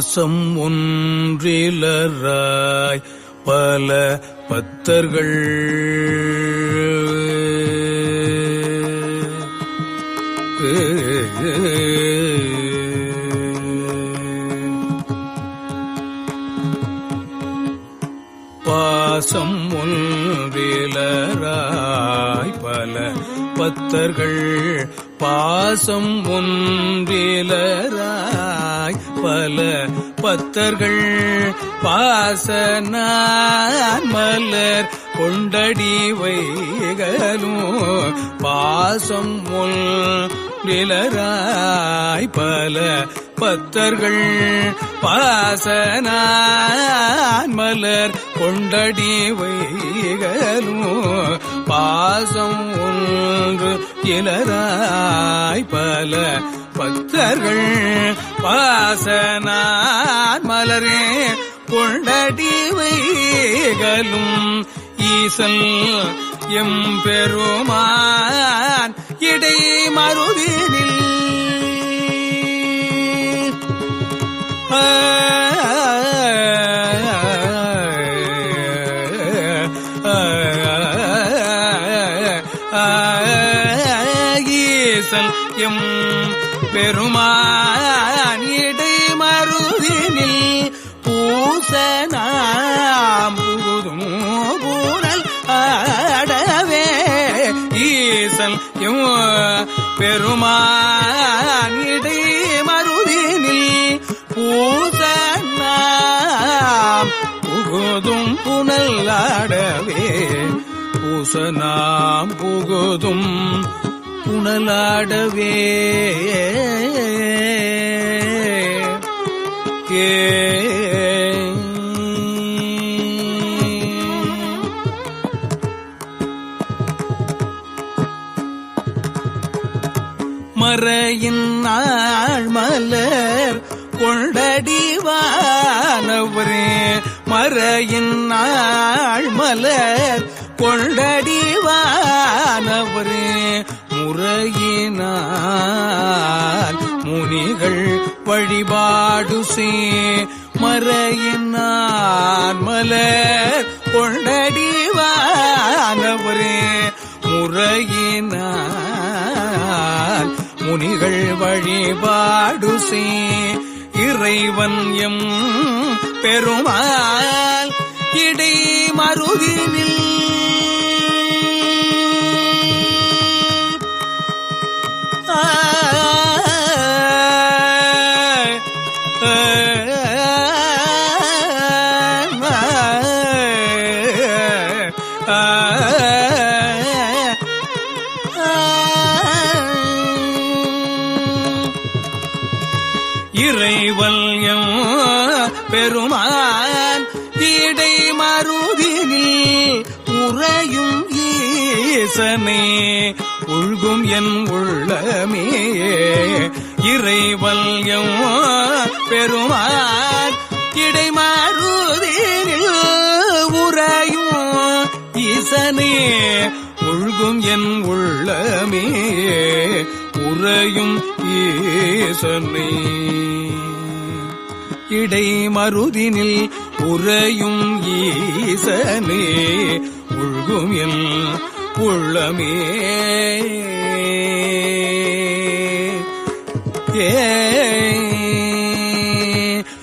பாசம் ஒன்றிலராய் பல பத்தர்கள் பாசம் ஒன்றிலராய் பல பத்தர்கள் பாசம் ஒன்றிலராய் பல பத்தர்கள் பாசனான் மலர் கொண்டடி வைகளும் பாசம் ஒன்றிலராய் பல பத்தர்கள் பாசனான் மலர் கொண்டடி வைகளும் பாசம் ஒன்று இலராய் பல பக்தர்கள். பாசனான் மலரே கொண்டடி வைகளும் ஈசல் எம் பெருமான் இடை மறு பூசனாம் புகுதும் புனலாடவே. கே. மறையின் நாள் மலர் கொண்டடிவானவரே மறையின் நாள் மலர் கொண்டடிவானவரே முறையினால் முனிகள் வழிபாடு சே மறையினான் மலர் கொண்டடிவானவரே முறையினால் முனிகள் வழிபாடு சே இறைவன் எம் பெருமாள் இடை மருதினில் ஈசனே உழ்கும் என் உள்ளமே. இறைவல்யம் பெருமான் கிடைமாறுதேனில் உறையும். ஈசனே உழ்கும் என் உள்ளமே. உறையும் ஈசனே. இடைமருதினில் உறையும் ஈசனே. உள்கும் என் உள்ளமே ஏ.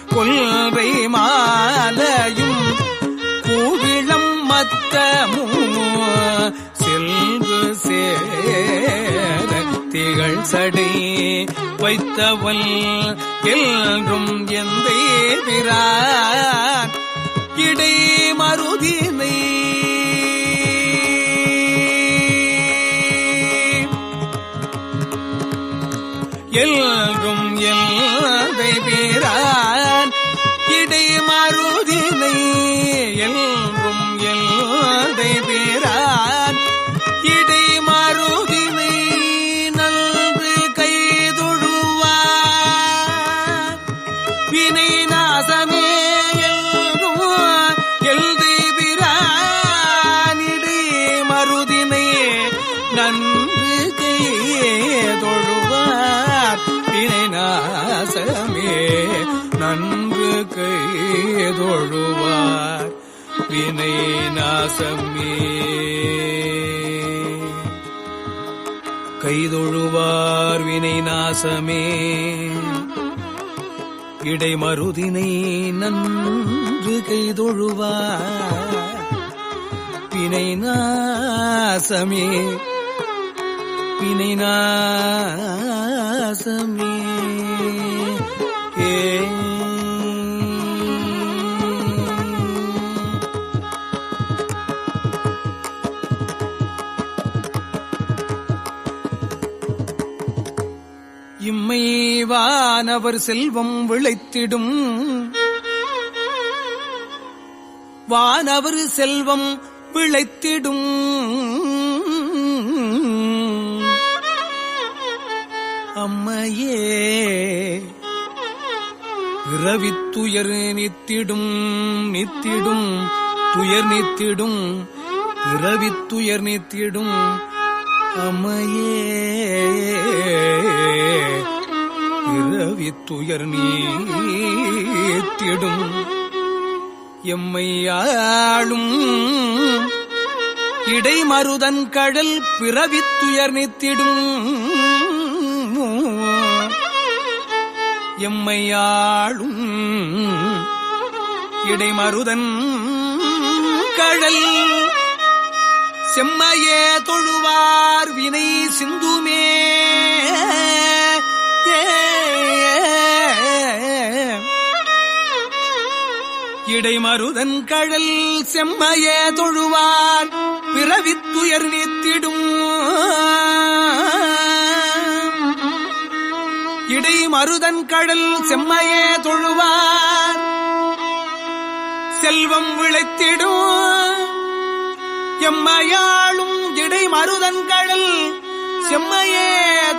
கொல்வை மாலையும் கூவிளம் மத்தமும் செல்வு சேர திகழ் சடை வைத்தவள் என்றும் எந்த பிரான் இடை மருதினை கைதொழுவார் வினை நாசமே. கைதொழுவார் வினை நாசமே. இடைமருதினை நன்று கைதொழுவார் வினை நாசமே. வினை நாசமே. வானவர் செல்வம் விளைத்திடும். வானவர் செல்வம் விளைத்திடும். அம்மையே பிறவித்துயர் நித்திடும் நித்திடும் துயர் நித்திடும் பிறவித்துயர் நித்திடும். அம்மையே துயர் நீத்திடும் எம்மையாளும் இடைமருதன் கடல் பிறவித்துயர் நித்திடும் எம்மையாளும் இடைமருதன் கடல் செம்மையே தொழுவார் வினை சிந்துமே. இடைமருதன் கழல் செம்மையே தொழுவான் பிறவித்துயர் நீத்திடும். இடை மருதன் கடல் செம்மையே தொழுவான் செல்வம் விளைத்திடும். எம்மையாளும் இடை மருதன் கடல் செம்மையே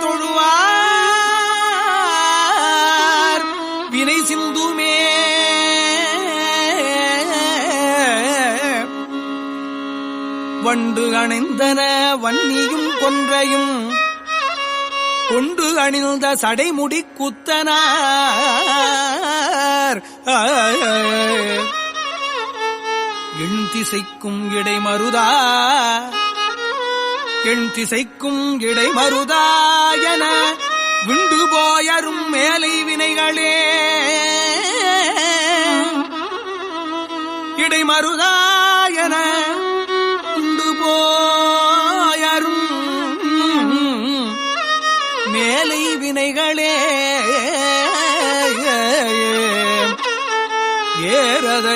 தொழுவான். வண்டு அணிந்தன வன்னியும் கொன்றையும். கொண்டு அணிந்த சடைமுடி குத்தனார். எண் திசைக்கும் இடைமருதா எண் திசைக்கும் இடைமருதா என விண்டு போயரும் மேலை வினைகளே. இடைமருதா என மாயரும் மேலை வினைகளே. ஏறத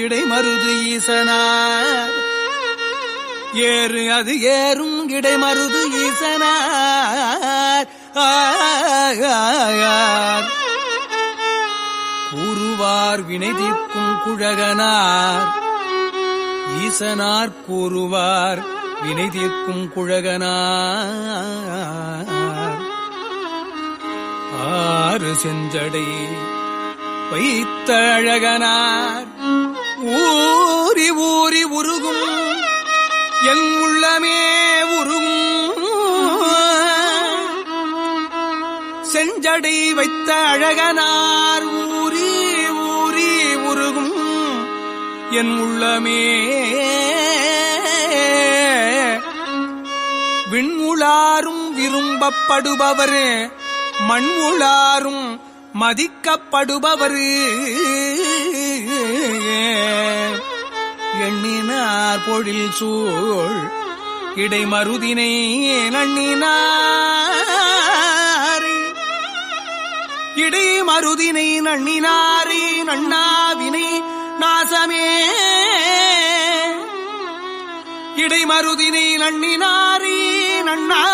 இடைமருது ஈசனார் ஏறு அது ஏறும் இடைமருது ஈசனார் கூறுவார் வினை தீர்க்கும் குழகனார். ஈசனார் கூறுவார் வினை தீர்க்கும் குழகனார். ஆறு செஞ்சடை வைத்த அழகனார். ஊறி ஊறி உருகும் என் உள்ளமே உருகும். செஞ்சடை வைத்த அழகனார் ஊ என் உள்ளமே. விண்முளாரும் விரும்பப்படுபவர் மண்முளாரும் மதிக்கப்படுபவர். எண்ணினார் பொழில் சூழ் இடைமருதினை நண்ணினார். இடைமருதினை நண்ணினாரே நண்ணாவினை நாசமே. இடைமருதினை நண்ணினாரே நண்ணா.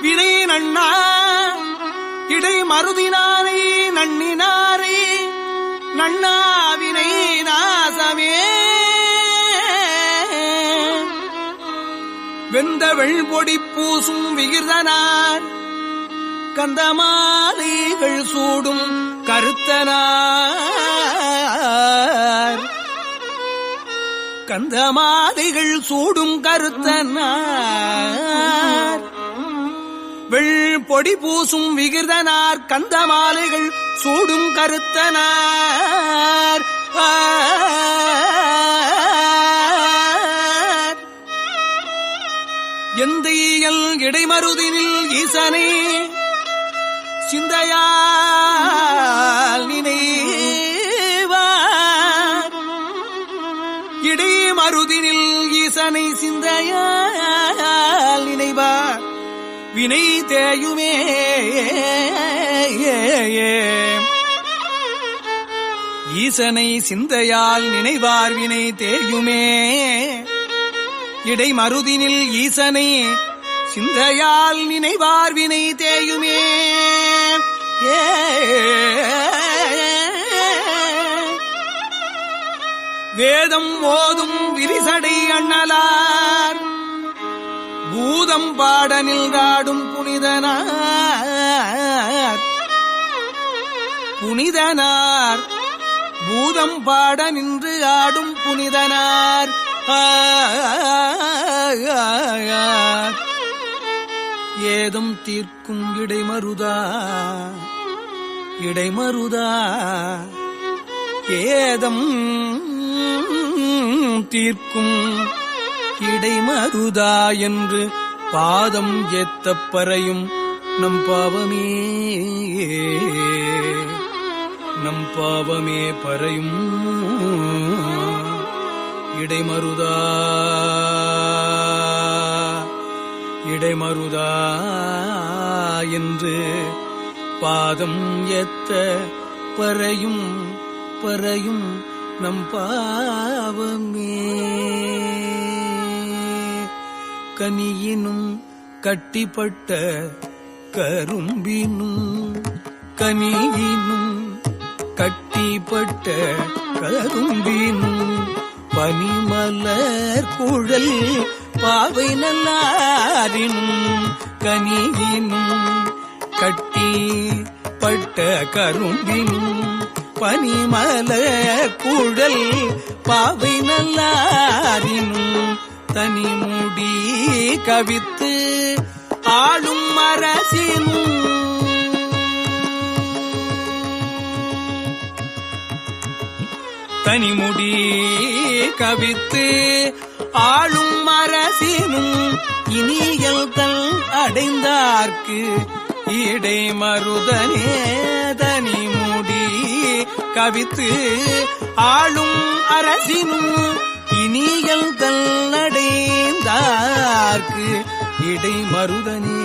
வினை நண்ணா. இடைமருதினாரே நண்ணினாரே நண்ணாவினை நாசமே. வெந்த வெள்பொடி பூசும் விகிர்தனார். கந்தமாலைகள் சூடும் கருத்தனார். கந்தமாலைகள் சூடும் கருத்தனார் வெள் பொடி பூசும் விகிர்தனார் கந்த மாலைகள் சூடும் கருத்தனார் ஆர். எந்தையல் இடைமருதினில் ஈசனே சிந்தையார் சிந்தையால் நினைவார். வினை தேயுமே. ஈசனை சிந்தையால் நினைவார் வினை தேயுமே. இடை மருதினில் ஈசனை சிந்தையால் நினைவார் வினை தேயுமே. ஏ வேதம் ஓதும் விரிசடை அண்ணலார். பூதம் பாட நின்றாடும் புனிதனார். புனிதனார். பூதம் பாட நின்று ஆடும் புனிதனார். ஏதும் தீர்க்கும் இடைமருதா? இடைமருதா? ஏதம் தீர்க்கும் இடைமருதா என்று பாதம் ஏத்தப் பறையும் நம் பாவமே. நம் பாவமே பறையும் இடைமருதா. இடைமருதா என்று பாதம் எத்த பறையும் பறையும் நம் பாவமே. கனியினும் கட்டிப்பட்ட கரும்பினும் கனியினும் கட்டிப்பட்ட கரும்பினும் பனிமலர் குழல் பாவை நல்லாரினும் கனியினும் கட்டி பட்ட கரும்பினும் பனிமலர் குழல் பாவை நல்லாரினும் தனிமுடி கவித்து ஆளும் அரசினும். தனிமுடி கவித்து ஆளும் மரசினும் இனியல் தல் அடைந்தார்க்கு இடை மருதனே தனிமுடி கவித்து ஆளும் அரசினும் இனியல் தல்லடைந்தார்க்கு இடை மருதனே